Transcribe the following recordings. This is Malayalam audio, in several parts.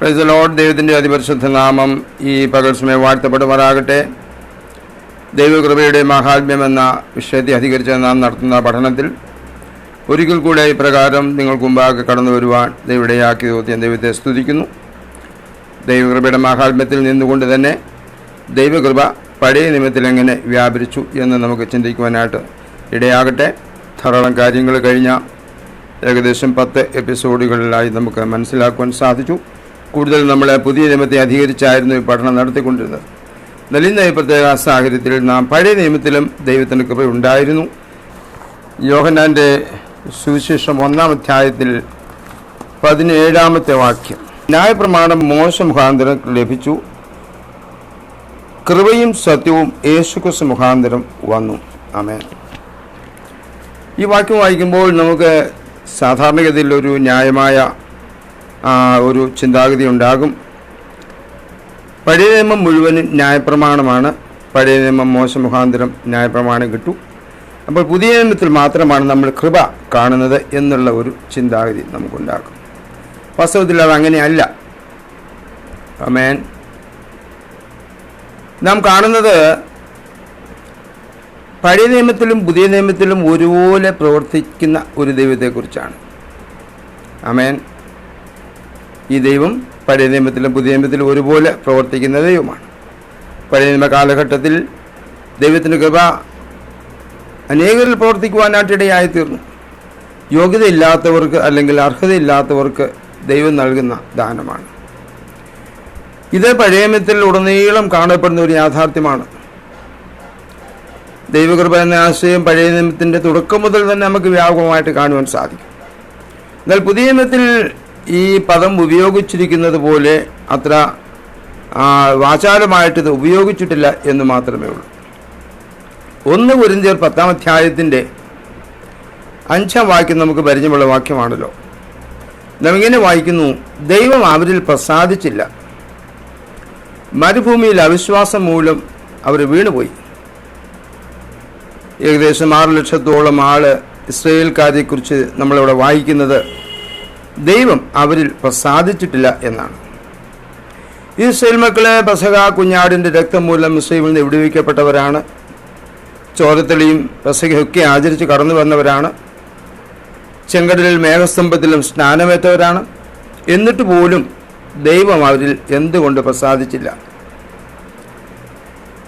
പ്രൈസ് ലോഡ് ദൈവത്തിന്റെ അതിപരിശുദ്ധ നാമം ഈ പകൽ സമയം വാഴ്ത്തപ്പെടുമാറാകട്ടെ. ദൈവകൃപയുടെ മഹാത്മ്യം എന്ന വിഷയത്തെ അധികരിച്ച് നാം നടത്തുന്ന പഠനത്തിൽ ഒരിക്കൽ കൂടെ ഇപ്രകാരം നിങ്ങൾക്ക് മുമ്പാകെ കടന്നു വരുവാൻ ദൈവടയാക്കി തോന്നിയ ദൈവത്തെ സ്തുതിക്കുന്നു. ദൈവകൃപയുടെ മഹാത്മ്യത്തിൽ നിന്നുകൊണ്ട് തന്നെ ദൈവകൃപ പഴയ നിയമത്തിൽ എങ്ങനെ വ്യാപരിച്ചു എന്ന് നമുക്ക് ചിന്തിക്കുവാനായിട്ട് ഇടയാകട്ടെ. ധാരാളം കാര്യങ്ങൾ കഴിഞ്ഞ ഏകദേശം പത്ത് എപ്പിസോഡുകളിലായി നമുക്ക് മനസ്സിലാക്കുവാൻ സാധിച്ചു. കൂടുതൽ നമ്മളെ പുതിയ നിയമത്തെ അധികരിച്ചായിരുന്നു ഈ പഠനം നടത്തിക്കൊണ്ടിരുന്നത്. നലിന്ന ഈ പ്രത്യേക സാഹചര്യത്തിൽ നാം പഴയ നിയമത്തിലും ദൈവത്തിന്റെ കൃപ ഉണ്ടായിരുന്നു. യോഹന്നാന്റെ സുവിശേഷം ഒന്നാം അധ്യായത്തിൽ പതിനേഴാമത്തെ വാക്യം. ന്യായപ്രമാണം മോശ മുഖാന്തരം ലഭിച്ചു. കൃപയും സത്യവും യേശുക്രിസ്തു മുഖാന്തരം വന്നു. ആമേൻ. ഈ വാക്യം വായിക്കുമ്പോൾ നമുക്ക് സാധാരണഗതിയിൽ ഒരു ന്യായമായ ഒരു ചിന്താഗതി ഉണ്ടാകും. പഴയ നിയമം മുഴുവനും ന്യായപ്രമാണമാണ്. പഴയ നിയമം മോശ മുഖാന്തരം ന്യായപ്രമാണം കിട്ടു. അപ്പോൾ പുതിയ നിയമത്തിൽ മാത്രമാണ് നമ്മൾ കൃപ കാണുന്നത് എന്നുള്ള ഒരു ചിന്താഗതി നമുക്കുണ്ടാകും. വാസ്തവത്തിൽ അത് അങ്ങനെയല്ല. അമേൻ നാം കാണുന്നത് പഴയ നിയമത്തിലും പുതിയ നിയമത്തിലും ഒരുപോലെ പ്രവർത്തിക്കുന്ന ഒരു ദൈവത്തെക്കുറിച്ചാണ്. അമേൻ ഈ ദൈവം പഴയ നിയമത്തിലും പുതിയ നിയമത്തിലും ഒരുപോലെ പ്രവർത്തിക്കുന്ന ദൈവമാണ്. പഴയ നിയമ കാലഘട്ടത്തിൽ ദൈവത്തിന്റെ കൃപ അനേകരിൽ പ്രവർത്തിക്കുവാനായിട്ടിടയായി തീർന്നു യോഗ്യതയില്ലാത്തവർക്ക് അല്ലെങ്കിൽ അർഹതയില്ലാത്തവർക്ക് ദൈവം നൽകുന്ന ദാനമാണ്. ഇത് നിയമത്തിൽ ഉടനീളം കാണപ്പെടുന്ന ഒരു യാഥാർത്ഥ്യമാണ്. ദൈവകൃപ എന്ന ആശയം പഴയ നിയമത്തിന്റെ തുടക്കം മുതൽ തന്നെ നമുക്ക് വ്യാപകമായിട്ട് കാണുവാൻ സാധിക്കും. എന്നാൽ പുതിയ നിയമത്തിൽ ഈ പദം ഉപയോഗിച്ചിരിക്കുന്നത് പോലെ അത്ര ആ, വാചാലമായിട്ട് ഇത് ഉപയോഗിച്ചിട്ടില്ല എന്ന് മാത്രമേ ഉള്ളൂ. ഒന്ന് കുരിന്തിയർ പത്താം അധ്യായത്തിന്റെ അഞ്ചാം വാക്യം നമുക്ക് പരിചയമുള്ള വാക്യമാണല്ലോ. നമ്മിങ്ങനെ വായിക്കുന്നു ദൈവം അവരിൽ പ്രസാദിച്ചില്ല. മരുഭൂമിയിൽ അവിശ്വാസം മൂലം അവർ വീണുപോയി. ഏകദേശം ആറ് ലക്ഷത്തോളം ആൾ ഇസ്രയേൽക്കാരെക്കുറിച്ച് നമ്മളിവിടെ വായിക്കുന്നത് ദൈവം അവരിൽ പ്രസാദിച്ചിട്ടില്ല എന്നാണ്. ഈ മക്കളെ പെസക കുഞ്ഞാടിന്റെ രക്തം മൂലം മുസ്ലിമിൽ നിന്ന് വിടുവിക്കപ്പെട്ടവരാണ്. ചോരത്തെളിയും പെസകയൊക്കെ ആചരിച്ച് കടന്നു വന്നവരാണ്. ചെങ്കടലിൽ മേഘസ്തംഭത്തിലും സ്നാനമേറ്റവരാണ്. എന്നിട്ട് പോലും ദൈവം അവരിൽ എന്തുകൊണ്ട് പ്രസാദിച്ചില്ല?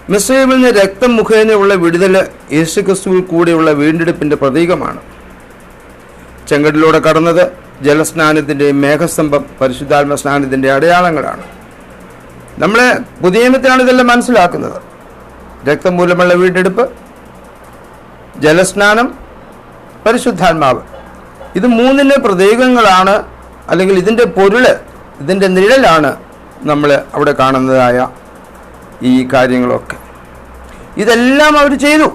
മിസ്രൈമിൽ നിന്ന് രക്തം മുഖേനയുള്ള വിടുതൽ യേശുക്രിസ്തുവിൽ കൂടെയുള്ള വീണ്ടെടുപ്പിന്റെ പ്രതീകമാണ്. ചെങ്കടലിലൂടെ കടന്നത് ജലസ്നാനത്തിന്റെയും മേഘസ്തംഭം പരിശുദ്ധാത്മ സ്നാനത്തിന്റെ അടയാളങ്ങളാണ്. നമ്മളെ പുതിയ ഇതെല്ലാം മനസ്സിലാക്കുന്നത്. രക്തം മൂലമുള്ള വീണ്ടെടുപ്പ് ജലസ്നാനം പരിശുദ്ധാത്മാവ്. ഇത് മൂന്നിന്റെ പ്രതീകങ്ങളാണ് അല്ലെങ്കിൽ ഇതിന്റെ പൊരുൾ ഇതിന്റെ നിഴലാണ് നമ്മൾ അവിടെ കാണുന്നതായ ഈ കാര്യങ്ങളൊക്കെ. ഇതെല്ലാം അവർ ചെയ്തു.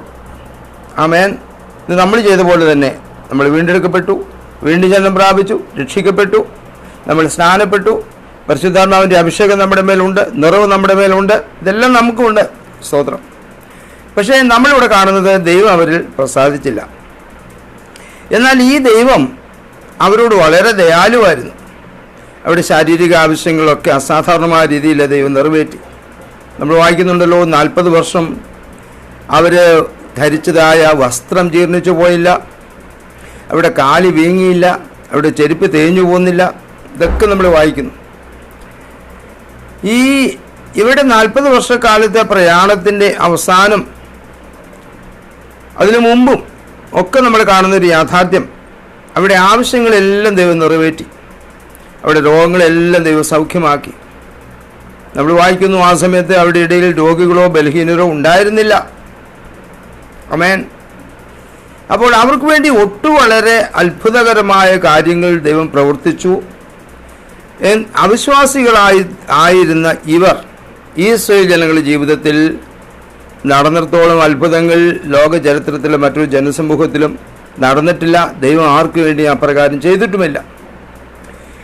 ആമേൻ. ഇത് നമ്മൾ ചെയ്ത പോലെ തന്നെ നമ്മൾ വീണ്ടെടുക്കപ്പെട്ടു വീണ്ടും ജനനം പ്രാപിച്ചു രക്ഷിക്കപ്പെട്ടു നമ്മൾ സ്നാനപ്പെട്ടു പരിശുദ്ധാത്മാവിന്റെ അഭിഷേകം നമ്മുടെ മേലുണ്ട് നിറവ് നമ്മുടെ മേലുണ്ട് ഇതെല്ലാം നമുക്കുണ്ട് സ്തോത്രം. പക്ഷേ നമ്മളിവിടെ കാണുന്നത് ദൈവം അവരിൽ പ്രസാദിച്ചില്ല. എന്നാൽ ഈ ദൈവം അവരോട് വളരെ ദയാലുവായിരുന്നു. അവരുടെ ശാരീരിക ആവശ്യങ്ങളൊക്കെ അസാധാരണമായ രീതിയിൽ ദൈവം നിറവേറ്റി. നമ്മൾ വായിക്കുന്നുണ്ടല്ലോ നാൽപ്പത് വർഷം അവർ ധരിച്ചതായ വസ്ത്രം ജീർണിച്ചു പോയില്ല. അവിടെ കാലി വീങ്ങിയില്ല അവിടെ ചെരുപ്പ് തേഞ്ഞു പോകുന്നില്ല. ഇതൊക്കെ നമ്മൾ വായിക്കുന്നു. ഈ ഇവിടെ നാൽപ്പത് വർഷക്കാലത്തെ പ്രയാണത്തിന്റെ അവസാനം അതിനു മുമ്പും ഒക്കെ നമ്മൾ കാണുന്നൊരു യാഥാർത്ഥ്യം. അവിടെ ആവശ്യങ്ങളെല്ലാം ദൈവം നിറവേറ്റി. അവിടെ രോഗങ്ങളെല്ലാം ദൈവം സൗഖ്യമാക്കി. നമ്മൾ വായിക്കുന്നു ആ സമയത്ത് അവിടെ ഇടയിൽ രോഗികളോ ബലഹീനരോ ഉണ്ടായിരുന്നില്ല. അമേൻ അപ്പോൾ അവർക്ക് വേണ്ടി ഒട്ടു വളരെ അത്ഭുതകരമായ കാര്യങ്ങൾ ദൈവം പ്രവർത്തിച്ചു. അവിശ്വാസികളായി ആയിരുന്ന ഇവർ ഈ ഇസ്രായേൽ ജനങ്ങളുടെ ജീവിതത്തിൽ നടന്നിടത്തോളം അത്ഭുതങ്ങൾ ലോക ചരിത്രത്തിലും മറ്റൊരു ജനസമൂഹത്തിലും നടന്നിട്ടില്ല. ദൈവം ആർക്കു വേണ്ടി അപ്രകാരം ചെയ്തിട്ടുമില്ല.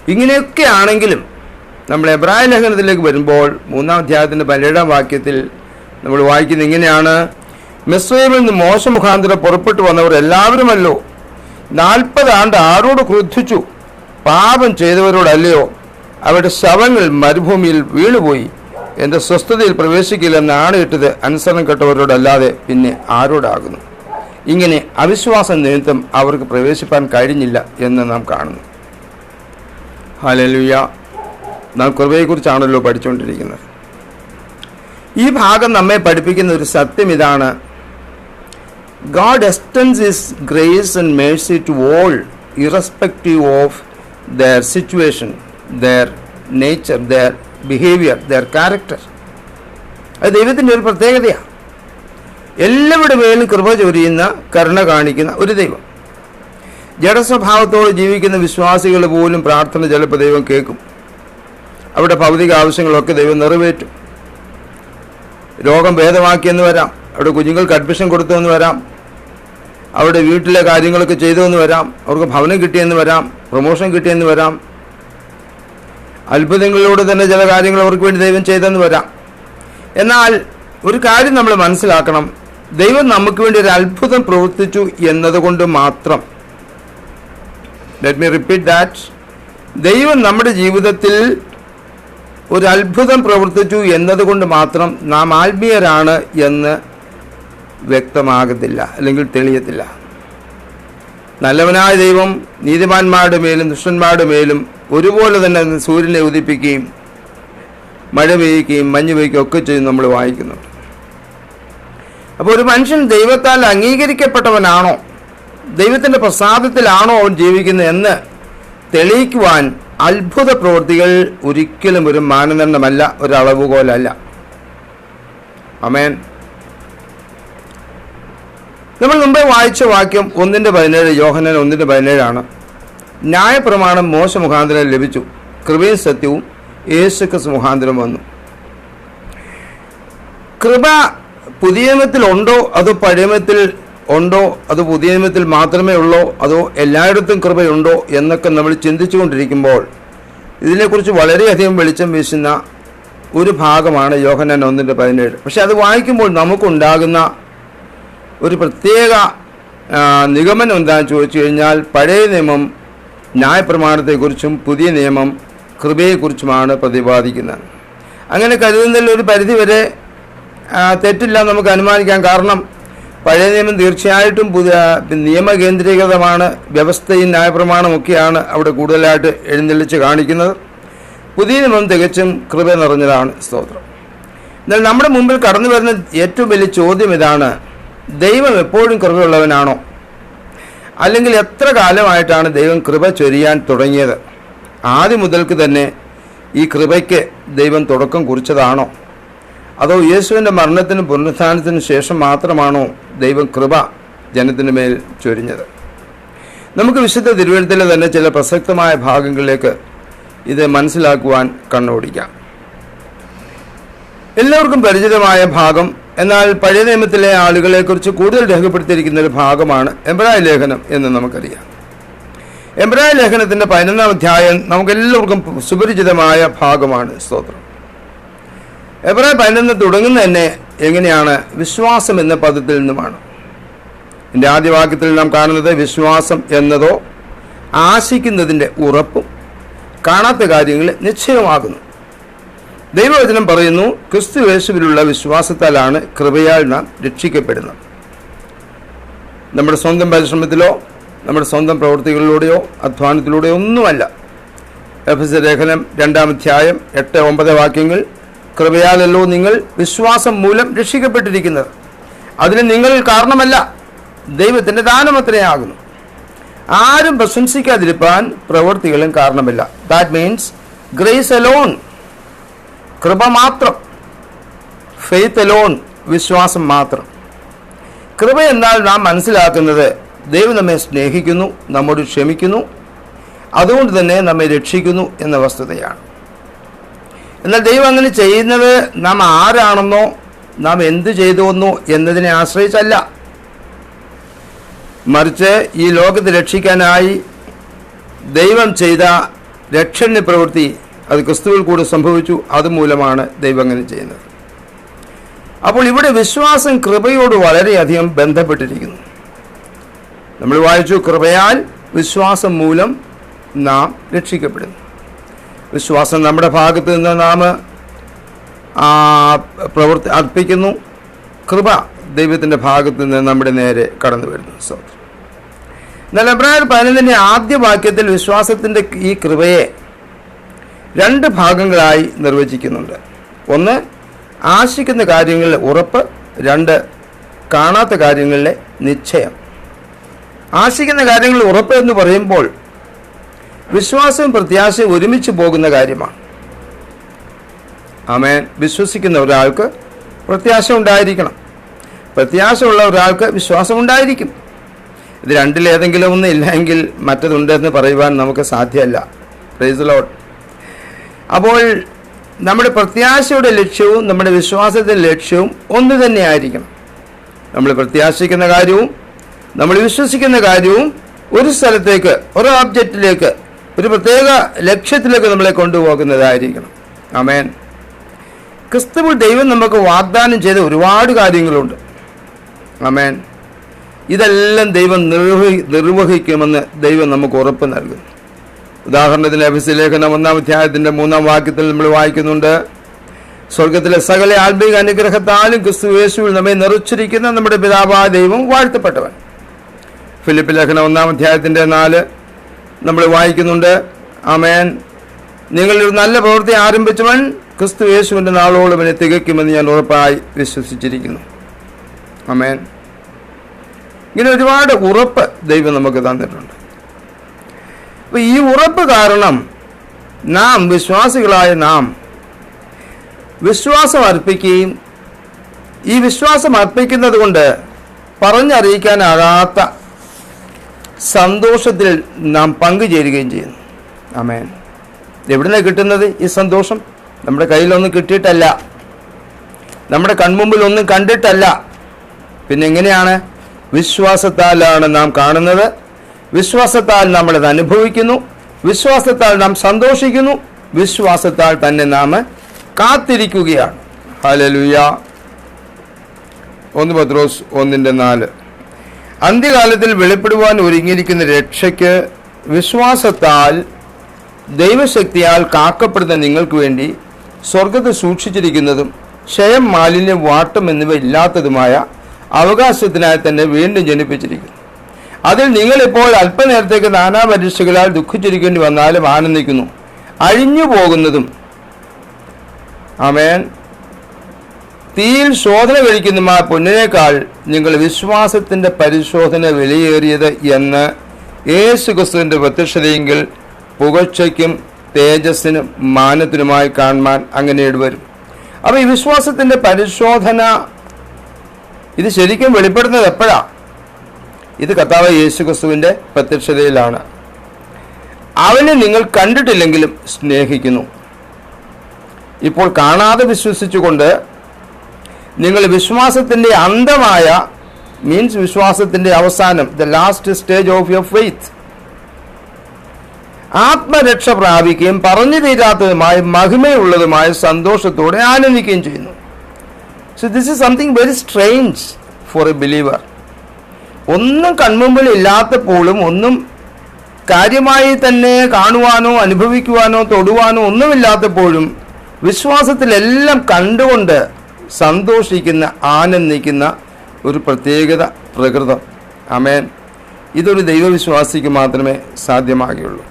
ഇങ്ങനെയൊക്കെ ആണെങ്കിലും നമ്മൾ എബ്രാഹിം ലേഖനത്തിലേക്ക് വരുമ്പോൾ മൂന്നാം അധ്യായത്തിന്റെ പതിനേഴാം വാക്യത്തിൽ നമ്മൾ വായിക്കുന്നത് ഇങ്ങനെയാണ്. മിസ്രൈമിൽ നിന്ന് മോശ മുഖാന്തരം പുറപ്പെട്ടു വന്നവർ എല്ലാവരുമല്ലോ. നാൽപ്പത് ആണ്ട് ആരോട് ക്രുദ്ധിച്ചു? പാപം ചെയ്തവരോടല്ലയോ? അവരുടെ ശവങ്ങൾ മരുഭൂമിയിൽ വീണുപോയി. എന്റെ സ്വസ്ഥതയിൽ പ്രവേശിക്കില്ലെന്ന് ആണയിട്ടത് അനുസരണം കെട്ടവരോടല്ലാതെ പിന്നെ ആരോടാകുന്നു? ഇങ്ങനെ അവിശ്വാസം നിമിത്തം അവർക്ക് പ്രവേശിപ്പാൻ കഴിഞ്ഞില്ല എന്ന് നാം കാണുന്നു. ഹലലുയ നാം കൃപയെക്കുറിച്ചാണല്ലോ പഠിച്ചുകൊണ്ടിരിക്കുന്നത് ഈ ഭാഗം നമ്മെ പഠിപ്പിക്കുന്ന ഒരു സത്യം ഇതാണ്. God extends is grace and mercy to all irrespective of their situation their nature their behaviour their character അത് ദൈവത്തിന്റെ ഒരു പ്രത്യേകതയാണ്. എല്ലാവരുടെ മേലും കൃപ ചൊരിയുന്ന കരുണ കാണിക്കുന്ന ഒരു ദൈവം. ജഡസ്വഭാവത്തോട് ജീവിക്കുന്ന വിശ്വാസികൾ പോലും പ്രാർത്ഥന ചിലപ്പോൾ ദൈവം കേൾക്കും. അവിടെ ഭൗതിക ആവശ്യങ്ങളൊക്കെ ദൈവം നിറവേറ്റും. രോഗം ഭേദമാക്കിയെന്ന് വരാം. അവിടെ കുഞ്ഞുങ്ങൾക്ക് അഡ്മിഷൻ കൊടുത്തു എന്ന് വരാം. അവരുടെ വീട്ടിലെ കാര്യങ്ങളൊക്കെ ചെയ്തു എന്ന് വരാം. അവർക്ക് ഭവനം കിട്ടിയെന്ന് വരാം. പ്രൊമോഷൻ കിട്ടിയെന്ന് വരാം. അത്ഭുതങ്ങളിലൂടെ തന്നെ ചില കാര്യങ്ങൾ അവർക്ക് വേണ്ടി ദൈവം ചെയ്തെന്ന് വരാം. എന്നാൽ ഒരു കാര്യം നമ്മൾ മനസ്സിലാക്കണം. ദൈവം നമുക്ക് വേണ്ടി ഒരു അത്ഭുതം പ്രവർത്തിച്ചു എന്നതുകൊണ്ട് മാത്രം. ലെറ്റ് മീ റിപ്പീറ്റ് ദാറ്റ് ദൈവം നമ്മുടെ ജീവിതത്തിൽ ഒരു അത്ഭുതം പ്രവർത്തിച്ചു എന്നതുകൊണ്ട് മാത്രം നാം ആത്മീയരാണ് എന്ന് വ്യക്തമാകത്തില്ല അല്ലെങ്കിൽ തെളിയത്തില്ല. നല്ലവനായ ദൈവം നീതിമാന്മാരുടെ മേലും ദുഷ്ടന്മാരുടെ മേലും ഒരുപോലെ തന്നെ സൂര്യനെ ഉദിപ്പിക്കുകയും മഴ പെയ്യുകയും മഞ്ഞ് പെയ്യുകയും ഒക്കെ ചെയ്യും നമ്മൾ വായിക്കുന്നുണ്ട് അപ്പോൾ ഒരു മനുഷ്യൻ ദൈവത്താൽ അംഗീകരിക്കപ്പെട്ടവനാണോ ദൈവത്തിന്റെ പ്രസാദത്തിലാണോ അവൻ ജീവിക്കുന്നത് എന്ന് തെളിയിക്കുവാൻ അത്ഭുത പ്രവൃത്തികൾ ഒരിക്കലും ഒരു മാനദണ്ഡമല്ല ഒരു അളവുകോലല്ല. അമേൻ നമ്മൾ മുമ്പേ വായിച്ച വാക്യം ഒന്നിന്റെ പതിനേഴ് യോഹനൻ ഒന്നിന്റെ പതിനേഴാണ്. ന്യായപ്രമാണം മോശ മുഖാന്തരം ലഭിച്ചു. കൃപയും സത്യവും യേശുക്രിസ്തു മുഖാന്തരം വന്നു. കൃപ പുതിയ നിയമത്തിൽ ഉണ്ടോ? അതോ പഴയമത്തിൽ ഉണ്ടോ? അത് പുതിയ നിയമത്തിൽ മാത്രമേ ഉള്ളോ? അതോ എല്ലായിടത്തും കൃപയുണ്ടോ? എന്നൊക്കെ നമ്മൾ ചിന്തിച്ചുകൊണ്ടിരിക്കുമ്പോൾ ഇതിനെക്കുറിച്ച് വളരെയധികം വെളിച്ചം വീശുന്ന ഒരു ഭാഗമാണ് യോഹനൻ ഒന്നിന്റെ പതിനേഴ്. പക്ഷെ അത് വായിക്കുമ്പോൾ നമുക്കുണ്ടാകുന്ന ഒരു പ്രത്യേക നിഗമനം എന്താണെന്ന് ചോദിച്ചു കഴിഞ്ഞാൽ പഴയ നിയമം ന്യായപ്രമാണത്തെക്കുറിച്ചും പുതിയ നിയമം കൃപയെക്കുറിച്ചുമാണ് പ്രതിപാദിക്കുന്നത്. അങ്ങനെ കരുതുന്നതിൽ ഒരു പരിധിവരെ തെറ്റില്ല നമുക്ക് അനുമാനിക്കാം കാരണം പഴയ നിയമം തീർച്ചയായിട്ടും പുതിയ നിയമ കേന്ദ്രീകൃതമാണ് വ്യവസ്ഥയും ന്യായപ്രമാണമൊക്കെയാണ് അവിടെ കൂടുതലായിട്ട് എഴുന്നള്ളിച്ച് കാണിക്കുന്നത്. പുതിയ നിയമം തികച്ചും കൃപ നിറഞ്ഞതാണ് സ്തോത്രം. എന്നാൽ നമ്മുടെ മുമ്പിൽ കടന്നു വരുന്ന ഏറ്റവും വലിയ ചോദ്യം ഇതാണ് ദൈവം എപ്പോഴും കൃപയുള്ളവനാണോ? അല്ലെങ്കിൽ എത്ര കാലമായിട്ടാണ് ദൈവം കൃപ ചൊരിയാൻ തുടങ്ങിയത്? ആദ്യം മുതൽക്ക് തന്നെ ഈ കൃപയ്ക്ക് ദൈവം തുടക്കം കുറിച്ചതാണോ? അതോ യേശുവിന്റെ മരണത്തിനും പുനരുത്ഥാനത്തിനും ശേഷം മാത്രമാണോ ദൈവം കൃപ ജനത്തിന് മേൽ ചൊരിഞ്ഞത്? നമുക്ക് വിശുദ്ധ തിരുവനന്തപുരത്തിലെ തന്നെ ചില പ്രസക്തമായ ഭാഗങ്ങളിലേക്ക് ഇത് മനസ്സിലാക്കുവാൻ കണ്ണോടിക്കാം. എല്ലാവർക്കും പരിചിതമായ ഭാഗം എന്നാൽ പഴയ നിയമത്തിലെ ആളുകളെക്കുറിച്ച് കൂടുതൽ രേഖപ്പെടുത്തിയിരിക്കുന്ന ഒരു ഭാഗമാണ് എംബ്രായ ലേഖനം എന്ന് നമുക്കറിയാം. എംബ്രായ ലേഖനത്തിന്റെ പതിനൊന്നാം അധ്യായം നമുക്കെല്ലാവർക്കും സുപരിചിതമായ ഭാഗമാണ് സ്തോത്രം. എബ്രായ പതിനൊന്ന് തുടങ്ങുന്ന തന്നെ എങ്ങനെയാണ് വിശ്വാസം എന്ന പദത്തിൽ നിന്നുമാണ്. എന്റെ ആദ്യ വാക്യത്തിൽ നാം കാണുന്നത് വിശ്വാസം എന്നതോ ആശിക്കുന്നതിന്റെ ഉറപ്പും കാണാത്ത കാര്യങ്ങൾ നിശ്ചയമാകുന്നു ദൈവവചനം പറയുന്നു ക്രിസ്തു യേശുവിലുള്ള വിശ്വാസത്താലാണ് കൃപയാൽ നാം രക്ഷിക്കപ്പെടുന്നത്. നമ്മുടെ സ്വന്തം പരിശ്രമത്തിലോ നമ്മുടെ സ്വന്തം പ്രവൃത്തികളിലൂടെയോ അധ്വാനത്തിലൂടെയോ ഒന്നുമല്ല. എഫ് എസ് ലേഖനം രണ്ടാം അധ്യായം എട്ട് ഒമ്പത് വാക്യങ്ങൾ കൃപയാലല്ലോ നിങ്ങൾ വിശ്വാസം മൂലം രക്ഷിക്കപ്പെട്ടിരിക്കുന്നത്. അതിന് നിങ്ങൾ കാരണമല്ല ദൈവത്തിന്റെ ദാനമത്രയാകുന്നു ആരും പ്രശംസിക്കാതിരിപ്പാൻ പ്രവൃത്തികളും കാരണമില്ല. ദാറ്റ് മീൻസ് ഗ്രേസ് അലോൺ കൃപ മാത്രം. ഫെയ്ത്ത് ലോൺ വിശ്വാസം മാത്രം. കൃപ എന്നാൽ നാം മനസ്സിലാക്കുന്നത് ദൈവം നമ്മെ സ്നേഹിക്കുന്നു നമ്മോട് ക്ഷമിക്കുന്നു അതുകൊണ്ട് തന്നെ നമ്മെ രക്ഷിക്കുന്നു എന്ന വസ്തുതയാണ്. എന്നാൽ ദൈവം അങ്ങനെ ചെയ്യുന്നത് നാം ആരാണെന്നോ നാം എന്ത് ചെയ്തുവെന്നോ എന്നതിനെ ആശ്രയിച്ചല്ല. മറിച്ച് ഈ ലോകത്തെ രക്ഷിക്കാനായി ദൈവം ചെയ്ത രക്ഷണ പ്രവൃത്തി അത് ക്രിസ്തുവിൽ കൂടെ സംഭവിച്ചു. അതുമൂലമാണ് ദൈവം അങ്ങനെ ചെയ്യുന്നത്. അപ്പോൾ ഇവിടെ വിശ്വാസം കൃപയോട് വളരെയധികം ബന്ധപ്പെട്ടിരിക്കുന്നു. നമ്മൾ വായിച്ചു കൃപയാൽ വിശ്വാസം മൂലം നാം രക്ഷിക്കപ്പെടുന്നു. വിശ്വാസം നമ്മുടെ ഭാഗത്ത് നിന്ന് നാം പ്രവർത്തി അർപ്പിക്കുന്നു. കൃപ ദൈവത്തിന്റെ ഭാഗത്ത് നിന്ന് നമ്മുടെ നേരെ കടന്നു വരുന്നു. സ്തോത്രം എന്നാൽ എബ്രാഹിം പതിനൊന്നിന്റെ ആദ്യ വാക്യത്തിൽ വിശ്വാസത്തിന്റെ ഈ കൃപയെ രണ്ട് ഭാഗങ്ങളായി നിർവചിക്കുന്നുണ്ട്. ഒന്ന് ആശിക്കുന്ന കാര്യങ്ങളിലെ ഉറപ്പ്. രണ്ട് കാണാത്ത കാര്യങ്ങളിലെ നിശ്ചയം. ആശിക്കുന്ന കാര്യങ്ങളിൽ ഉറപ്പ് എന്ന് പറയുമ്പോൾ വിശ്വാസവും പ്രത്യാശയും ഒരുമിച്ച് പോകുന്ന കാര്യമാണ്. ആമേൻ. വിശ്വസിക്കുന്ന ഒരാൾക്ക് പ്രത്യാശ ഉണ്ടായിരിക്കണം. പ്രത്യാശമുള്ള ഒരാൾക്ക് വിശ്വാസം ഉണ്ടായിരിക്കും. ഇത് രണ്ടിലേതെങ്കിലും ഒന്ന് ഇല്ലെങ്കിൽ മറ്റതുണ്ടെന്ന് പറയുവാൻ നമുക്ക് സാധ്യമല്ല. പ്രൈസ് ലോട്ട് അപ്പോൾ നമ്മുടെ പ്രത്യാശയുടെ ലക്ഷ്യവും നമ്മുടെ വിശ്വാസത്തിന്റെ ലക്ഷ്യവും ഒന്ന് തന്നെ ആയിരിക്കണം നമ്മൾ പ്രത്യാശിക്കുന്ന കാര്യവും നമ്മൾ വിശ്വസിക്കുന്ന കാര്യവും ഒരു സ്ഥലത്തേക്ക് ഒരു ഓബ്ജക്റ്റിലേക്ക് ഒരു പ്രത്യേക ലക്ഷ്യത്തിലേക്ക് നമ്മളെ കൊണ്ടുപോകുന്നതായിരിക്കണം. ആമേൻ. ക്രിസ്തുവിൽ ദൈവം നമുക്ക് വാഗ്ദാനം ചെയ്ത ഒരുപാട് കാര്യങ്ങളുണ്ട്. ആമേൻ. ഇതെല്ലാം ദൈവം നിർവഹി നിർവഹിക്കുമെന്ന് ദൈവം നമുക്ക് ഉറപ്പ് നൽകുന്നു. ഉദാഹരണത്തിന് എഫിസ് ലേഖനം ഒന്നാം അധ്യായത്തിന്റെ മൂന്നാം വാക്യത്തിൽ നമ്മൾ വായിക്കുന്നുണ്ട്. സ്വർഗത്തിലെ സകല ആത്മീക അനുഗ്രഹത്താലും ക്രിസ്തു യേശുവിൽ നമ്മെ നിറച്ചിരിക്കുന്ന നമ്മുടെ പിതാവായ ദൈവം വാഴ്ത്തപ്പെട്ടവൻ. ഫിലിപ്പ് ലേഖനം ഒന്നാം അധ്യായത്തിന്റെ നാല് നമ്മൾ വായിക്കുന്നുണ്ട്. ആമേൻ. നിങ്ങളൊരു നല്ല പ്രവൃത്തി ആരംഭിച്ചവൻ ക്രിസ്തു യേശുവിന്റെ നാളോളം എന്നെ തികയ്ക്കുമെന്ന് ഞാൻ ഉറപ്പായി വിശ്വസിച്ചിരിക്കുന്നു. ആമേൻ. ഇങ്ങനെ ഒരുപാട് ഉറപ്പ് ദൈവം നമുക്ക് തന്നിട്ടുണ്ട്. അപ്പൊ ഈ ഉറപ്പ് കാരണം നാം വിശ്വാസികളായ നാം വിശ്വാസം അർപ്പിക്കുകയും ഈ വിശ്വാസം അർപ്പിക്കുന്നത് കൊണ്ട് പറഞ്ഞറിയിക്കാനാകാത്ത സന്തോഷത്തിൽ നാം പങ്കുചേരുകയും ചെയ്യുന്നു. അമേൻ എവിടുന്നാണ് കിട്ടുന്നത് ഈ സന്തോഷം? നമ്മുടെ കയ്യിലൊന്നും കിട്ടിയിട്ടല്ല. നമ്മുടെ കൺമുമ്പിൽ ഒന്നും കണ്ടിട്ടല്ല. പിന്നെ എങ്ങനെയാണ്? വിശ്വാസത്താലാണ് നാം കാണുന്നത്. വിശ്വാസത്താൽ നമ്മൾ അത് അനുഭവിക്കുന്നു. വിശ്വാസത്താൽ നാം സന്തോഷിക്കുന്നു. വിശ്വാസത്താൽ തന്നെ നാം കാത്തിരിക്കുകയാണ്. ഹലലുയ ഒന്ന് പത്രോസ് ഒന്നിന്റെ നാല്. അന്ത്യകാലത്തിൽ വെളിപ്പെടുവാൻ ഒരുങ്ങിയിരിക്കുന്ന രക്ഷയ്ക്ക് വിശ്വാസത്താൽ ദൈവശക്തിയാൽ കാക്കപ്പെടുന്ന നിങ്ങൾക്ക് വേണ്ടി സ്വർഗത്തെ സൂക്ഷിച്ചിരിക്കുന്നതും ക്ഷയം മാലിന്യം വാട്ടം എന്നിവ ഇല്ലാത്തതുമായ അവകാശത്തിനായി തന്നെ വീണ്ടും ജനിപ്പിച്ചിരിക്കുന്നു. അതിൽ നിങ്ങളിപ്പോൾ അല്പനേരത്തേക്ക് നാനാ പരീക്ഷകളാൽ ദുഃഖിച്ചിരിക്കേണ്ടി വന്നാലും ആനന്ദിക്കുന്നു. അഴിഞ്ഞു പോകുന്നതും. ആമേൻ. തീയിൽ ശോധന കഴിക്കുന്നതുമായ പൊന്നിനേക്കാൾ നിങ്ങൾ വിശ്വാസത്തിന്റെ പരിശോധന വിലയേറിയത് എന്ന് യേശു ക്രിസ്തുവിന്റെ പ്രത്യക്ഷതയെങ്കിൽ പുകഴ്ചയ്ക്കും തേജസ്സിനും മാനത്തിനുമായി കാണുവാൻ അങ്ങനെ ഇടവരും അപ്പൊ ഈ വിശ്വാസത്തിന്റെ പരിശോധന ഇത് ശരിക്കും വെളിപ്പെടുന്നത് എപ്പോഴാ? ഇത് കർത്താവ് യേശു ക്രിസ്തുവിന്റെ പ്രത്യക്ഷതയിലാണ്. അവനെ നിങ്ങൾ കണ്ടിട്ടില്ലെങ്കിലും സ്നേഹിക്കുന്നു. ഇപ്പോൾ കാണാതെ വിശ്വസിച്ചുകൊണ്ട് നിങ്ങൾ വിശ്വാസത്തിന്റെ അന്തമായ മീൻസ് വിശ്വാസത്തിന്റെ അവസാനം the last stage of your faith ആത്മരക്ഷ പ്രാപിക്കുകയും പറഞ്ഞു തീരാത്തതുമായ മഹിമയുള്ളതുമായ സന്തോഷത്തോടെ ആനന്ദിക്കുകയും ചെയ്യുന്നു. So this is something very strange for a believer ഒന്നും കൺമുമ്പിൽ ഇല്ലാത്തപ്പോഴും ഒന്നും കാര്യമായി തന്നെ കാണുവാനോ അനുഭവിക്കുവാനോ തൊടുവാനോ ഒന്നുമില്ലാത്തപ്പോഴും വിശ്വാസത്തിലെല്ലാം കണ്ടുകൊണ്ട് സന്തോഷിക്കുന്ന ആനന്ദിക്കുന്ന ഒരു പ്രത്യേകത പ്രകൃതം. അമേൻ ഇതൊരു ദൈവവിശ്വാസിക്ക് മാത്രമേ സാധ്യമാകുകയുള്ളൂ.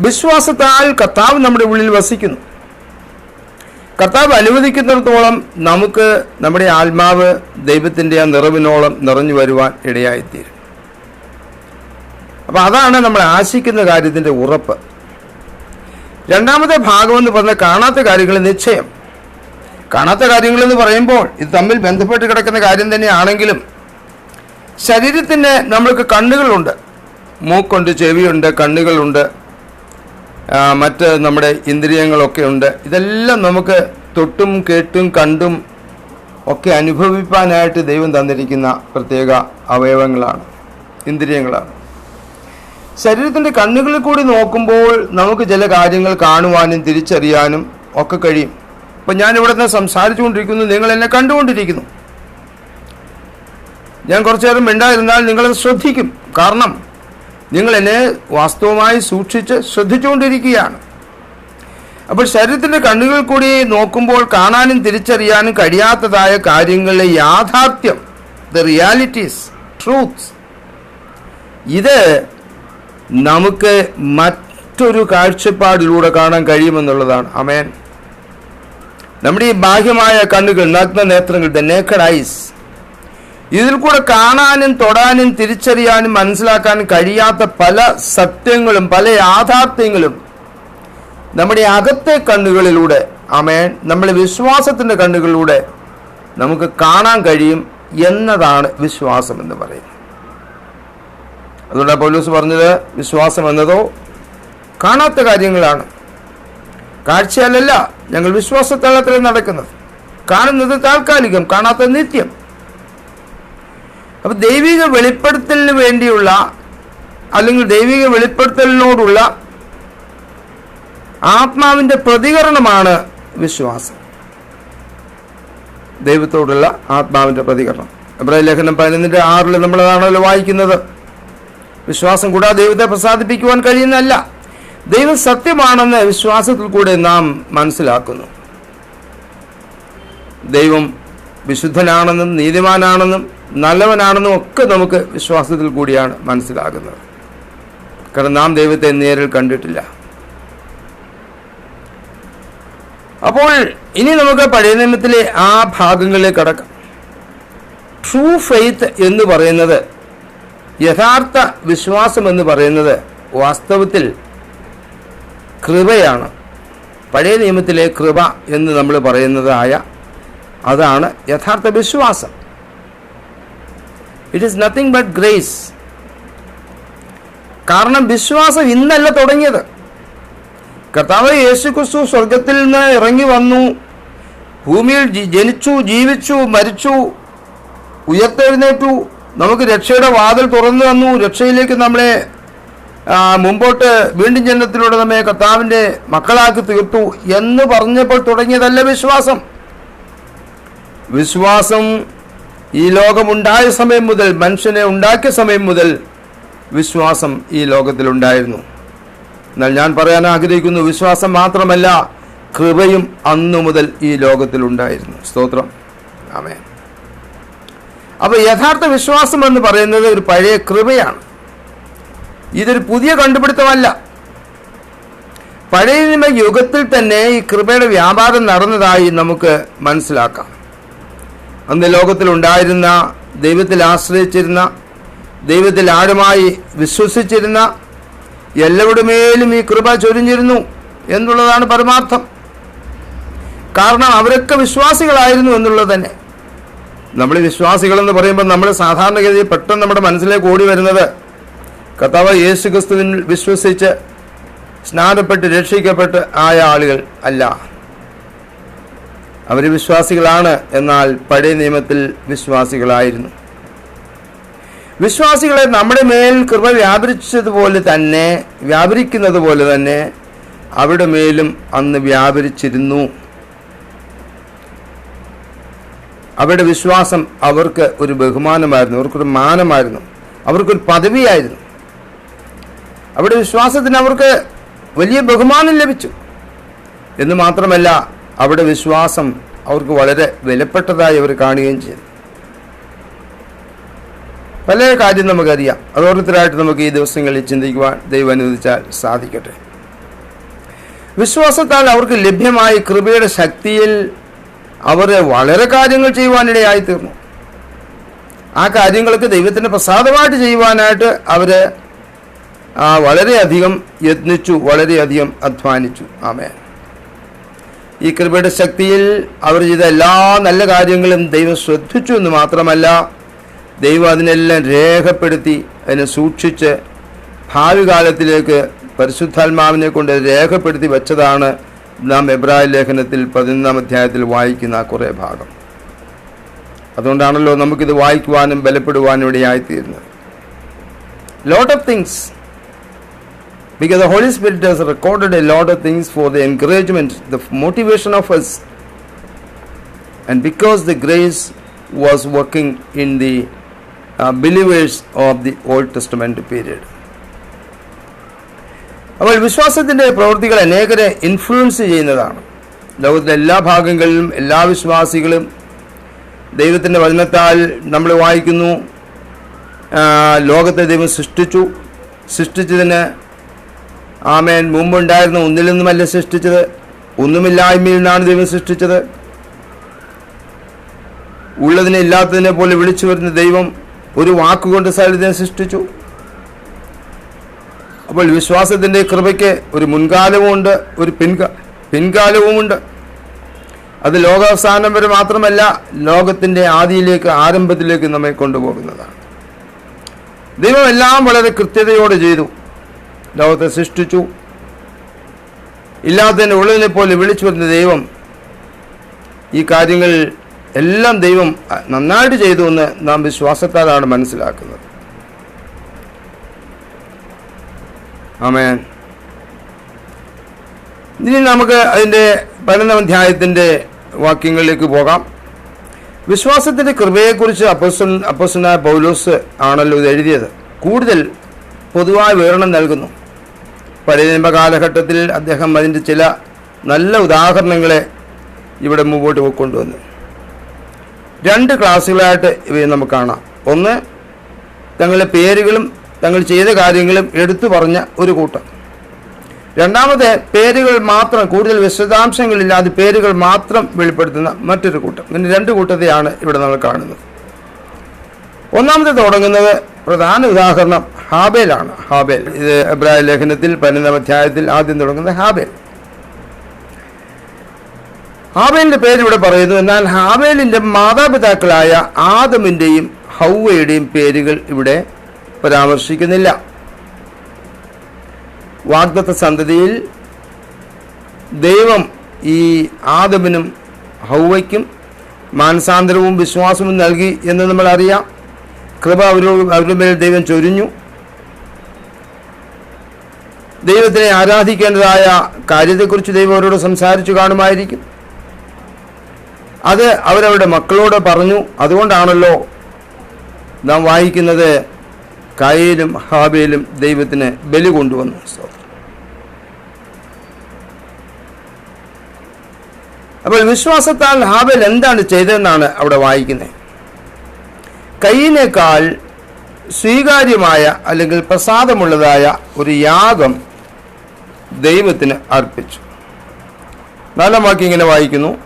വിശ്വാസത്താൽ കർത്താവ് നമ്മുടെ ഉള്ളിൽ വസിക്കുന്നു. കർത്താവ് അനുവദിക്കുന്നിടത്തോളം നമുക്ക് നമ്മുടെ ആത്മാവ് ദൈവത്തിന്റെ ആ നിറവിനോളം നിറഞ്ഞു വരുവാൻ ഇടയായിത്തീരും. അപ്പം അതാണ് നമ്മൾ ആശിക്കുന്ന കാര്യത്തിന്റെ ഉറപ്പ്. രണ്ടാമത്തെ ഭാഗമെന്ന് പറഞ്ഞ കാണാത്ത കാര്യങ്ങൾ നിശ്ചയം. കാണാത്ത കാര്യങ്ങളെന്ന് പറയുമ്പോൾ ഇത് തമ്മിൽ ബന്ധപ്പെട്ട് കിടക്കുന്ന കാര്യം തന്നെയാണെങ്കിലും ശരീരത്തിന് നമ്മൾക്ക് കണ്ണുകളുണ്ട്. മൂക്കുണ്ട് ചെവിയുണ്ട് കണ്ണുകളുണ്ട്. മറ്റ് നമ്മുടെ ഇന്ദ്രിയങ്ങളൊക്കെ ഉണ്ട്. ഇതെല്ലാം നമുക്ക് തൊട്ടും കേട്ടും കണ്ടും ഒക്കെ അനുഭവിപ്പാനായിട്ട് ദൈവം തന്നിരിക്കുന്ന പ്രത്യേക അവയവങ്ങളാണ് ഇന്ദ്രിയങ്ങളാണ്. ശരീരത്തിന്റെ കണ്ണുകളിൽ കൂടി നോക്കുമ്പോൾ നമുക്ക് ചില കാര്യങ്ങൾ കാണുവാനും തിരിച്ചറിയാനും ഒക്കെ കഴിയും. ഇപ്പം ഞാനിവിടെ നിന്ന് സംസാരിച്ചുകൊണ്ടിരിക്കുന്നു നിങ്ങൾ എന്നെ കണ്ടുകൊണ്ടിരിക്കുന്നു. ഞാൻ കുറച്ചു നേരം മിണ്ടായിരുന്നാൽ നിങ്ങളത് ശ്രദ്ധിക്കും. കാരണം നിങ്ങൾ എന്നെ വാസ്തവമായി സൂക്ഷിച്ച് ശ്രദ്ധിച്ചുകൊണ്ടിരിക്കുകയാണ്. അപ്പോൾ ശരീരത്തിന്റെ കണ്ണുകൾ കൂടി നോക്കുമ്പോൾ കാണാനും തിരിച്ചറിയാനും കഴിയാത്തതായ കാര്യങ്ങളിലെ യാഥാർത്ഥ്യം ദ റിയാലിറ്റീസ് ട്രൂത്ത്സ് ഇത് നമുക്ക് മറ്റൊരു കാഴ്ചപ്പാടിലൂടെ കാണാൻ കഴിയുമെന്നുള്ളതാണ്. അമേൻ നമ്മുടെ ഈ ബാഹ്യമായ കണ്ണുകൾ നഗ്ന നേത്രങ്ങൾ ദ നേക്കഡ് ഐസ് ഇതിൽ കൂടെ കാണാനും തൊടാനും തിരിച്ചറിയാനും മനസ്സിലാക്കാനും കഴിയാത്ത പല സത്യങ്ങളും പല യാഥാർത്ഥ്യങ്ങളും നമ്മുടെ അകത്തെ കണ്ണുകളിലൂടെ അമേൻ നമ്മുടെ വിശ്വാസത്തിന്റെ കണ്ണുകളിലൂടെ നമുക്ക് കാണാൻ കഴിയും എന്നതാണ് വിശ്വാസം എന്ന് പറയുന്നത്. അതുകൊണ്ട് പൗലൂസ് പറഞ്ഞത് വിശ്വാസം എന്നതോ കാണാത്ത കാര്യങ്ങളാണ്. കാഴ്ചയല്ലല്ല ഞങ്ങൾ വിശ്വാസത്തലത്തിൽ നടക്കുന്നത്. കാണുന്നത് താൽക്കാലികം കാണാത്ത നിത്യം. അപ്പൊ ദൈവിക വെളിപ്പെടുത്തലിന് വേണ്ടിയുള്ള അല്ലെങ്കിൽ ദൈവിക വെളിപ്പെടുത്തലിനോടുള്ള ആത്മാവിന്റെ പ്രതികരണമാണ് വിശ്വാസം. ദൈവത്തോടുള്ള ആത്മാവിന്റെ പ്രതികരണം. എബ്രാഹിം ലേഖനം പതിനൊന്നിന്റെ ആറിൽ നമ്മളതാണല്ലോ വായിക്കുന്നത്. വിശ്വാസം കൂടാതെ ദൈവത്തെ പ്രസാദിപ്പിക്കുവാൻ കഴിയുന്നതല്ല. ദൈവം സത്യമാണെന്ന് വിശ്വാസത്തിൽ കൂടെ നാം മനസ്സിലാക്കുന്നു. ദൈവം വിശുദ്ധനാണെന്നും നീതിമാനാണെന്നും നല്ലവനാണെന്നും ഒക്കെ നമുക്ക് വിശ്വാസത്തിൽ കൂടിയാണ് മനസ്സിലാകുന്നത്. കാരണം നാം ദൈവത്തെ നേരിൽ കണ്ടിട്ടില്ല. അപ്പോൾ ഇനി നമുക്ക് പഴയ നിയമത്തിലെ ആ ഭാഗങ്ങളിലേക്ക് കടക്കാം. ട്രൂ ഫെയ്ത്ത് എന്ന് പറയുന്നത് യഥാർത്ഥ വിശ്വാസം എന്ന് പറയുന്നത് വാസ്തവത്തിൽ കൃപയാണ്. പഴയ നിയമത്തിലെ കൃപ എന്ന് നമ്മൾ പറയുന്നതായ അതാണ് യഥാർത്ഥ വിശ്വാസം. It is nothing but grace കാരണം വിശ്വാസം ഇന്നല്ല തുടങ്ങിയത്. കർത്താവ് യേശു ക്രിസ്തു സ്വർഗത്തിൽ നിന്ന് ഇറങ്ങി വന്നു. ഭൂമിയിൽ ജനിച്ചു ജീവിച്ചു മരിച്ചു ഉയർത്തെഴുന്നേറ്റു. നമുക്ക് രക്ഷയുടെ വാതിൽ തുറന്നു തന്നു. രക്ഷയിലേക്ക് നമ്മളെ മുമ്പോട്ട് വീണ്ടും ജനനത്തിലൂടെ നമ്മെ കർത്താവിന്റെ മക്കളാക്കി തീർത്തു എന്ന് പറഞ്ഞപ്പോൾ തുടങ്ങിയതല്ല വിശ്വാസം. വിശ്വാസം ഈ ലോകം ലോകമുണ്ടായ സമയം മുതൽ മനുഷ്യനെ ഉണ്ടാക്കിയ സമയം മുതൽ വിശ്വാസം ഈ ലോകത്തിലുണ്ടായിരുന്നു. എന്നാൽ ഞാൻ പറയാൻ ആഗ്രഹിക്കുന്നു വിശ്വാസം മാത്രമല്ല കൃപയും അന്നു മുതൽ ഈ ലോകത്തിലുണ്ടായിരുന്നു. സ്തോത്രം. ആമേ അപ്പൊ യഥാർത്ഥ വിശ്വാസം എന്ന് പറയുന്നത് ഒരു പഴയ കൃപയാണ്. ഇതൊരു പുതിയ കണ്ടുപിടുത്തമല്ല. പഴയ യുഗത്തിൽ തന്നെ ഈ കൃപയുടെ വ്യാപാരം നടന്നതായി നമുക്ക് മനസ്സിലാക്കാം. അന്ന് ലോകത്തിലുണ്ടായിരുന്ന ദൈവത്തിൽ ആശ്രയിച്ചിരുന്ന ദൈവത്തിൽ ആഴമായി വിശ്വസിച്ചിരുന്ന എല്ലാവരുടെമേലും ഈ കൃപ ചൊരിഞ്ഞിരുന്നു എന്നുള്ളതാണ് പരമാർത്ഥം. കാരണം അവരൊക്കെ വിശ്വാസികളായിരുന്നു എന്നുള്ളത് തന്നെ. നമ്മൾ വിശ്വാസികളെന്ന് പറയുമ്പോൾ നമ്മൾ സാധാരണഗതിയിൽ പെട്ടെന്ന് നമ്മുടെ മനസ്സിലേക്ക് ഓടി വരുന്നത് കർത്താവ് യേശു ക്രിസ്തുവിൽ വിശ്വസിച്ച് സ്നാനപ്പെട്ട് രക്ഷിക്കപ്പെട്ട് ആയ ആളുകൾ അല്ല. അവർ വിശ്വാസികളാണ് എന്നാൽ പഴയ നിയമത്തിൽ വിശ്വാസികളായിരുന്നു. വിശ്വാസികളെ നമ്മുടെ മേൽ കൃപ വ്യാപരിച്ചതുപോലെ തന്നെ വ്യാപരിക്കുന്നത് പോലെ തന്നെ അവരുടെ മേലും അന്ന് വ്യാപരിച്ചിരുന്നു. അവരുടെ വിശ്വാസം അവർക്ക് ഒരു ബഹുമാനമായിരുന്നു അവർക്കൊരു മാനമായിരുന്നു അവർക്കൊരു പദവിയായിരുന്നു. അവരുടെ വിശ്വാസത്തിന് അവർക്ക് വലിയ ബഹുമാനം ലഭിച്ചു. എന്ന് മാത്രമല്ല അവരുടെ വിശ്വാസം അവർക്ക് വളരെ വിലപ്പെട്ടതായി അവർ കാണുകയും ചെയ്തു. പല കാര്യം നമുക്കറിയാം. അതോരോരുത്തരായിട്ട് നമുക്ക് ഈ ദിവസങ്ങളിൽ ചിന്തിക്കുവാൻ ദൈവം അനുവദിച്ചാൽ സാധിക്കട്ടെ. വിശ്വാസത്താൽ അവർക്ക് ലഭ്യമായ കൃപയുടെ ശക്തിയിൽ അവർ വളരെ കാര്യങ്ങൾ ചെയ്യുവാനിടയായി തീർന്നു ആ കാര്യങ്ങളൊക്കെ ദൈവത്തിന്റെ പ്രസാദമായിട്ട് ചെയ്യുവാനായിട്ട് അവർ വളരെയധികം യത്നിച്ചു വളരെയധികം അധ്വാനിച്ചു. ആമേ ഈ കൃപയുടെ ശക്തിയിൽ അവർ ചെയ്ത എല്ലാ നല്ല കാര്യങ്ങളും ദൈവം ശ്രദ്ധിച്ചു എന്ന് മാത്രമല്ല ദൈവം അതിനെല്ലാം രേഖപ്പെടുത്തി അതിനെ സൂക്ഷിച്ച് ഭാവി കാലത്തിലേക്ക് പരിശുദ്ധാത്മാവിനെ കൊണ്ട് രേഖപ്പെടുത്തി വെച്ചതാണ് നാം എബ്രാഹിം ലേഖനത്തിൽ പതിനൊന്നാം അധ്യായത്തിൽ വായിക്കുന്ന കുറേ ഭാഗം. അതുകൊണ്ടാണല്ലോ നമുക്കിത് വായിക്കുവാനും ബലപ്പെടുവാനും ഇടയായിത്തീരുന്നത്. Lot of things because the Holy Spirit has recorded a lot of things for the encouragement, the motivation of us, and because the grace was working in the uh, believers of the Old Testament period. അപ്പോൾ വിശ്വാസത്തിന്റെ പ്രവൃത്തികൾ അനേകരെ ഇൻഫ്ലുവൻസ് ചെയ്യുന്നതാണ് ലോകത്തിലെ എല്ലാ ഭാഗങ്ങളിലും എല്ലാ വിശ്വാസികളും ദൈവത്തിന്റെ വചനത്താൽ നമ്മൾ വായിക്കുന്നു ലോകത്തെ ദൈവം സൃഷ്ടിച്ചു സൃഷ്ടിച്ചതിന് ആമേൻ. മുമ്പുണ്ടായിരുന്ന ഒന്നിൽ നിന്നുമല്ല സൃഷ്ടിച്ചത്. ഒന്നുമില്ലായ്മയിൽ നിന്നാണ് ദൈവം സൃഷ്ടിച്ചത്. ഉള്ളതിനെ ഇല്ലാത്തതിനെ പോലെ വിളിച്ചു വരുന്ന ദൈവം ഒരു വാക്കുകൊണ്ട് സകലതിനെ സൃഷ്ടിച്ചു. അപ്പോൾ വിശ്വാസത്തിന്റെ കൃപയ്ക്ക് ഒരു മുൻകാലവുമുണ്ട് ഒരു പിൻകാ പിൻകാലവുമുണ്ട്. അത് ലോകാവസാനം വരെ മാത്രമല്ല ലോകത്തിന്റെ ആദിയിലേക്ക് ആരംഭത്തിലേക്ക് നമ്മെ കൊണ്ടുപോകുന്നതാണ്. ദൈവം എല്ലാം വളരെ കൃത്യതയോടെ ചെയ്തു. ലോകത്തെ സൃഷ്ടിച്ചു. ഇല്ലാത്തതിന്റെ ഉള്ളതിനെ പോലെ വിളിച്ചു വരുന്ന ദൈവം ഈ കാര്യങ്ങൾ എല്ലാം ദൈവം നന്നായിട്ട് ചെയ്തു എന്ന് നാം വിശ്വാസത്താലാണ് മനസ്സിലാക്കുന്നത്. ആമേൻ. ഇനി നമുക്ക് അതിന്റെ പതിനൊന്നാം അധ്യായത്തിന്റെ വാക്യങ്ങളിലേക്ക് പോകാം. വിശ്വാസത്തിന്റെ കൃപയെക്കുറിച്ച് അപ്പസൻ അപ്പസനായ പൗലോസ് ആണല്ലോ ഇത് എഴുതിയത്. കൂടുതൽ പൊതുവായ വിവരണം നൽകുന്നു. പഴയ കാലഘട്ടത്തിൽ അദ്ദേഹം അതിന്റെ ചില നല്ല ഉദാഹരണങ്ങളെ ഇവിടെ മുമ്പോട്ട് കൊണ്ടുവന്നു. രണ്ട് ക്ലാസ്സുകളായിട്ട് ഇവയെ നമുക്ക് കാണാം. ഒന്ന് തങ്ങളുടെ പേരുകളും തങ്ങൾ ചെയ്ത കാര്യങ്ങളും എടുത്തു പറഞ്ഞ ഒരു കൂട്ടം. രണ്ടാമത് പേരുകൾ മാത്രം കൂടുതൽ വിശദാംശങ്ങളില്ലാതെ പേരുകൾ മാത്രം വെളിപ്പെടുത്തുന്ന മറ്റൊരു കൂട്ടം. ഇങ്ങനെ രണ്ട് കൂട്ടത്തെയാണ് ഇവിടെ നമ്മൾ കാണുന്നത്. ഒന്നാമത് തുടങ്ങുന്നത് പ്രധാന ഉദാഹരണം ഹാബേലാണ്. ഹാബേൽ. ഇത് എബ്രായ ലേഖനത്തിൽ പതിനൊന്നാം അധ്യായത്തിൽ ആദ്യം തുടങ്ങുന്നത് ഹാബേൽ. ഹാബേലിന്റെ പേര് ഇവിടെ പറയുന്നു എന്നാൽ ഹാബേലിന്റെ മാതാപിതാക്കളായ ആദമിന്റെയും ഹൗവയുടെയും പേരുകൾ ഇവിടെ പരാമർശിക്കുന്നില്ല. വാഗ്ദത്ത സന്തതിയിൽ ദൈവം ഈ ആദമിനും ഹൗവയ്ക്കും മാനസാന്തരവും വിശ്വാസവും നൽകി എന്ന് നമ്മൾ അറിയാം. കൃപ അവരോട് അവരുടെ മേൽ ദൈവം ചൊരിഞ്ഞു. ദൈവത്തിനെ ആരാധിക്കേണ്ടതായ കാര്യത്തെക്കുറിച്ച് ദൈവം അവരോട് സംസാരിച്ചു കാണുമായിരിക്കും. അത് അവരവരുടെ മക്കളോട് പറഞ്ഞു. അതുകൊണ്ടാണല്ലോ നാം വായിക്കുന്നത് കായയിലും ഹാബയിലും ദൈവത്തിന് ബലി കൊണ്ടുവന്നു. അപ്പോൾ വിശ്വാസത്താൽ ഹാബേൽ എന്താണ് ചെയ്തതെന്നാണ് അവിടെ വായിക്കുന്നത്. കയ്യിനേക്കാൾ സ്വീകാര്യമായ അല്ലെങ്കിൽ പ്രസാദമുള്ളതായ ഒരു യാഗം ദൈവത്തിന് അർപ്പിച്ചു. നാലാം വാക്യം ഇങ്ങനെ വായിക്കുന്നു.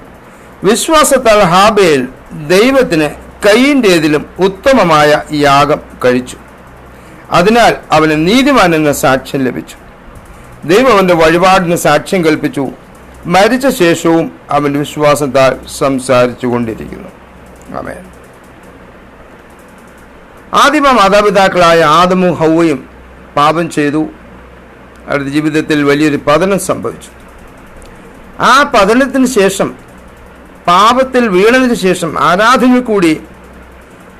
വിശ്വാസത്താൽ ഹാബേൽ ദൈവത്തിന് കൈയിന്റേതിലും ഉത്തമമായ യാഗം കഴിച്ചു. അതിനാൽ അവന് നീതിമാൻ എന്ന സാക്ഷ്യം ലഭിച്ചു. ദൈവം അവന്റെ വഴിപാടിന് സാക്ഷ്യം കൽപ്പിച്ചു. മരിച്ച ശേഷവും അവൻ വിശ്വാസത്താൽ സംസാരിച്ചു കൊണ്ടിരിക്കുന്നു. ആമേൻ. ആദിമ മാതാപിതാക്കളായ ആദമും ഹൗവയും പാപം ചെയ്തു. അവരുടെ ജീവിതത്തിൽ വലിയൊരു പതനം സംഭവിച്ചു. ആ പതനത്തിന് ശേഷം പാപത്തിൽ വീണതിന് ശേഷം ആരാധന കൂടി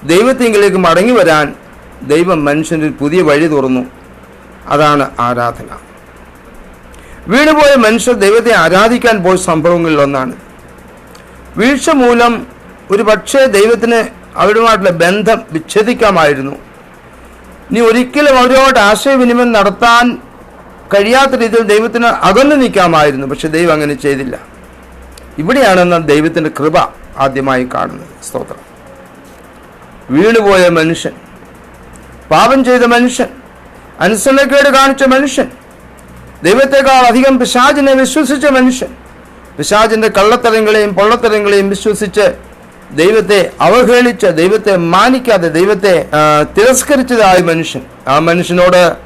ദൈവത്തിങ്കിലേക്ക് മടങ്ങി വരാൻ ദൈവം മനുഷ്യന് പുതിയ വഴി തുറന്നു. അതാണ് ആരാധന. വീണുപോയ മനുഷ്യർ ദൈവത്തെ ആരാധിക്കാൻ പോയ സംഭവങ്ങളിൽ ഒന്നാണ്. വീഴ്ച മൂലം ഒരു പക്ഷേ ദൈവത്തിന് അവരുമായിട്ടുള്ള ബന്ധം വിച്ഛേദിക്കാമായിരുന്നു. നീ ഒരിക്കലും അവരോട് ആശയവിനിമയം നടത്താൻ കഴിയാത്ത രീതിയിൽ ദൈവത്തിന് അകന്നു നിൽക്കാമായിരുന്നു. പക്ഷെ ദൈവം അങ്ങനെ ചെയ്തില്ല. ഇവിടെയാണ് നാം ദൈവത്തിന്റെ കൃപ ആദ്യമായി കാണുന്നത്. സ്തോത്രം. വീണുപോയ മനുഷ്യൻ പാപം ചെയ്ത മനുഷ്യൻ അനുസരണക്കേട് കാണിച്ച മനുഷ്യൻ ദൈവത്തെക്കാൾ അധികം പിശാചിനെ വിശ്വസിച്ച മനുഷ്യൻ പിശാചിന്റെ കള്ളത്തരങ്ങളെയും പൊള്ളത്തരങ്ങളെയും വിശ്വസിച്ച് ദൈവത്തെ അവഹേളിച്ച ദൈവത്തെ മാനിക്കാതെ ദൈവത്തെ തിരസ്കരിച്ചതായ മനുഷ്യൻ. ആ മനുഷ്യനോട്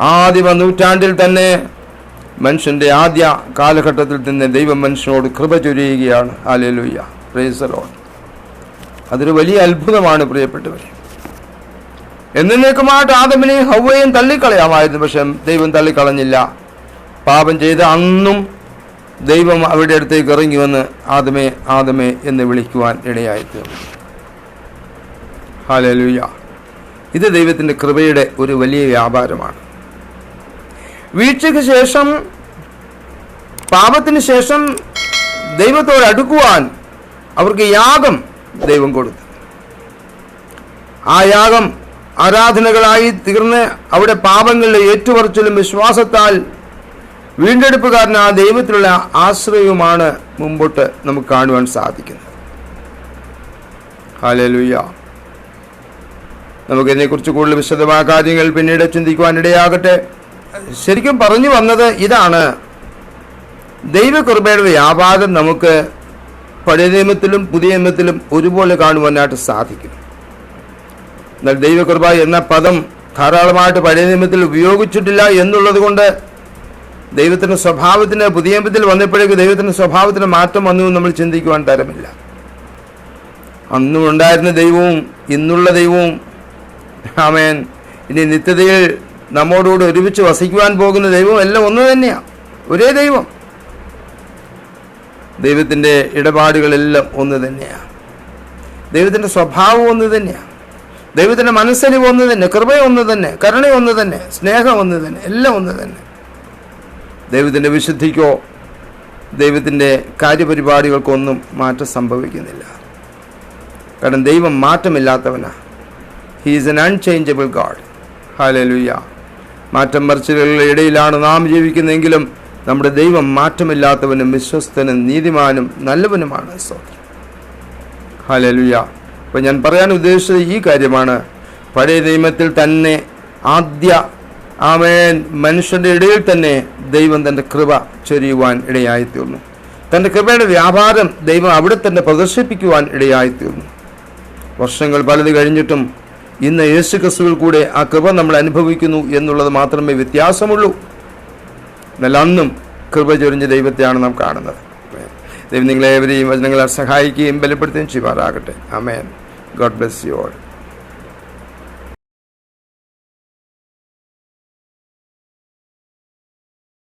ആദിമ നൂറ്റാണ്ടിൽ തന്നെ മനുഷ്യന്റെ ആദ്യ കാലഘട്ടത്തിൽ തന്നെ ദൈവം മനുഷ്യനോട് കൃപ ചൊരിയുകയാണ്. ആലേലുയ്യ പ്രേസലോൺ അതൊരു വലിയ അത്ഭുതമാണ് പ്രിയപ്പെട്ടവർ എന്നേക്കുമായിട്ട് ആദമിനെയും ഹൗവയും തള്ളിക്കളയാമായിരുന്നു. പക്ഷെ ദൈവം തള്ളിക്കളഞ്ഞില്ല. പാപം ചെയ്ത അന്നും ദൈവം അവരുടെ അടുത്തേക്ക് ഇറങ്ങി വന്ന് ആദമേ ആദമേ എന്ന് വിളിക്കുവാൻ ഇടയായിത്തീർന്നു. ഹാലലുയ ഇത് ദൈവത്തിന്റെ കൃപയുടെ ഒരു വലിയ വ്യാപാരമാണ്. വീഴ്ചയ്ക്ക് ശേഷം പാപത്തിന് ശേഷം ദൈവത്തോട് അടുക്കുവാൻ അവർക്ക് യാഗം ദൈവം കൊടുത്തു. ആ യാഗം ആരാധനകളായി തീർന്ന് അവിടെ പാപങ്ങളുടെ ഏറ്റുപറച്ചിലും വിശ്വാസത്താൽ വീണ്ടെടുപ്പുകാരന് ആ ദൈവത്തിലുള്ള ആശ്രയവുമാണ് മുമ്പോട്ട് നമുക്ക് കാണുവാൻ സാധിക്കുന്നത്. നമുക്ക് ഇതിനെക്കുറിച്ച് കൂടുതൽ വിശദമായ കാര്യങ്ങൾ പിന്നീട് ചിന്തിക്കുവാനിടയാകട്ടെ. ശരിക്കും പറഞ്ഞു വന്നത് ഇതാണ്. ദൈവകൃപയുടെ വ്യാപാരം നമുക്ക് പഴയ നിയമത്തിലും പുതിയ നിയമത്തിലും ഒരുപോലെ കാണുവാനായിട്ട് സാധിക്കും. എന്നാൽ ദൈവകൃപ എന്ന പദം ധാരാളമായിട്ട് പഴയ നിയമത്തിൽ ഉപയോഗിച്ചിട്ടില്ല എന്നുള്ളത് കൊണ്ട് ദൈവത്തിന്റെ സ്വഭാവത്തിന് പുതിയ നിയമത്തിൽ വന്നപ്പോഴേക്ക് ദൈവത്തിന്റെ സ്വഭാവത്തിന് മാറ്റം വന്നു നമ്മൾ ചിന്തിക്കുവാൻ തരമില്ല. അന്നും ഉണ്ടായിരുന്ന ദൈവവും ഇന്നുള്ള ദൈവവും ആമേൻ ഇനി നിത്യതയിൽ നമ്മോടുകൂടി ഒരുമിച്ച് വസിക്കുവാൻ പോകുന്ന ദൈവം എല്ലാം ഒന്ന് തന്നെയാണ് ഒരേ ദൈവം. ദൈവത്തിന്റെ ഇടപാടുകളെല്ലാം ഒന്ന് തന്നെയാണ് ദൈവത്തിന്റെ സ്വഭാവം ഒന്ന് തന്നെയാണ് ദൈവത്തിന്റെ മനസ്സലിവ് ഒന്ന് തന്നെ കൃപ ഒന്ന് തന്നെ കരുണ ഒന്ന് തന്നെ സ്നേഹം ഒന്ന് തന്നെ എല്ലാം ഒന്ന് തന്നെ. ദൈവത്തിന്റെ വിശുദ്ധിക്കോ ദൈവത്തിന്റെ കാര്യപരിപാടികൾക്കൊന്നും മാറ്റം സംഭവിക്കുന്നില്ല. കാരണം ദൈവം മാറ്റമില്ലാത്തവനാണ് he is an unchangeable God hallelujah മാറ്റം മറിച്ചിലുകളുടെ ഇടയിലാണ് നാം ജീവിക്കുന്നതെങ്കിലും നമ്മുടെ ദൈവം മാറ്റമില്ലാത്തവനും വിശ്വസ്തനും നീതിമാനും നല്ലവനുമാണ്. സ്തോത്രം. ഹാലലുയ്യ അപ്പോൾ ഞാൻ പറയാൻ ഉദ്ദേശിച്ചത് ഈ കാര്യമാണ്. പഴയ നിയമത്തിൽ തന്നെ ആദ്യ ആമേൻ. മനുഷ്യന്റെ ഇടയിൽ തന്നെ ദൈവം തന്റെ കൃപ ചൊരിയുവാൻ ഇടയായിത്തീർന്നു. തന്റെ കൃപയുടെ വ്യാപാരം ദൈവം അവിടെ തന്നെ പ്രദർശിപ്പിക്കുവാൻ ഇടയായിത്തീർന്നു. വർഷങ്ങൾ പലത് കഴിഞ്ഞിട്ടും ഇന്ന് യേശു ക്രിസ്തുവിൽ കൂടെ ആ കൃപ നമ്മൾ അനുഭവിക്കുന്നു എന്നുള്ളത് മാത്രമേ വ്യത്യാസമുള്ളൂ. എന്നാൽ അന്നും കൃപ ചൊരിഞ്ഞ ദൈവത്തെയാണ് നാം കാണുന്നത്. ദൈവം നിങ്ങളെ ഏവരെയും വചനങ്ങളെ സഹായിക്കുകയും ബലപ്പെടുത്തുകയും ചെയ്യുമാറാകട്ടെ. Amen God bless you all.